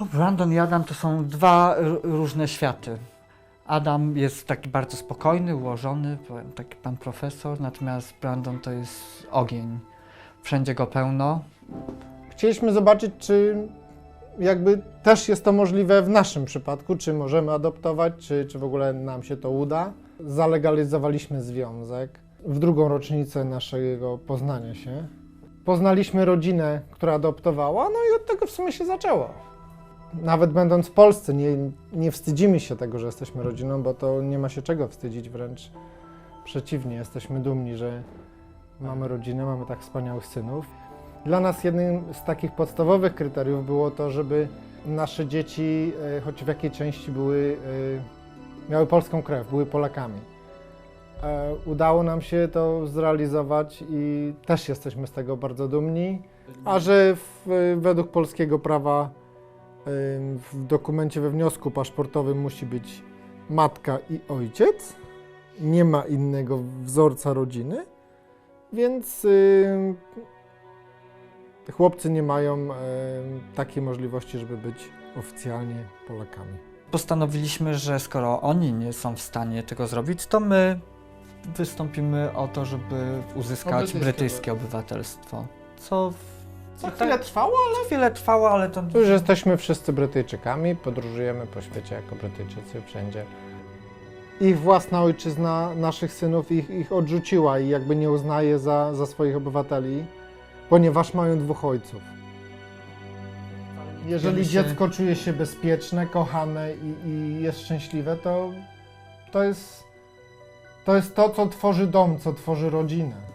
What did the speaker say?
O, Brandon i Adam to są dwa różne światy. Adam jest taki bardzo spokojny, ułożony, taki pan profesor, natomiast Brandon to jest ogień. Wszędzie go pełno. Chcieliśmy zobaczyć, czy jakby też jest to możliwe w naszym przypadku, czy możemy adoptować, czy, czy w ogóle nam się to uda. Zalegalizowaliśmy związek w drugą rocznicę naszego poznania się. Poznaliśmy rodzinę, która adoptowała, no i od tego w sumie się zaczęło. Nawet będąc w Polsce, nie, nie wstydzimy się tego, że jesteśmy rodziną, bo to nie ma się czego wstydzić, wręcz przeciwnie, jesteśmy dumni, że mamy rodzinę, mamy tak wspaniałych synów. Dla nas jednym z takich podstawowych kryteriów było to, żeby nasze dzieci, e, choć w jakiej części były, e, miały polską krew, były Polakami. E, Udało nam się to zrealizować i też jesteśmy z tego bardzo dumni. A że w, według polskiego prawa w dokumencie we wniosku paszportowym musi być matka i ojciec, nie ma innego wzorca rodziny, więc chłopcy nie mają takiej możliwości, żeby być oficjalnie Polakami. Postanowiliśmy, że skoro oni nie są w stanie tego zrobić, to my wystąpimy o to, żeby uzyskać brytyjskie brytyjskie obywatelstwo. Co w... Co i chwilę tak- trwało, to chwilę trwało, ale to... Już jesteśmy wszyscy Brytyjczykami, podróżujemy po świecie jako Brytyjczycy wszędzie. Ich własna ojczyzna naszych synów ich, ich odrzuciła i jakby nie uznaje za, za swoich obywateli, ponieważ mają dwóch ojców. Jeżeli dziecko czuje się bezpieczne, kochane i, i jest szczęśliwe, to, to, jest, to jest to, co tworzy dom, co tworzy rodzinę.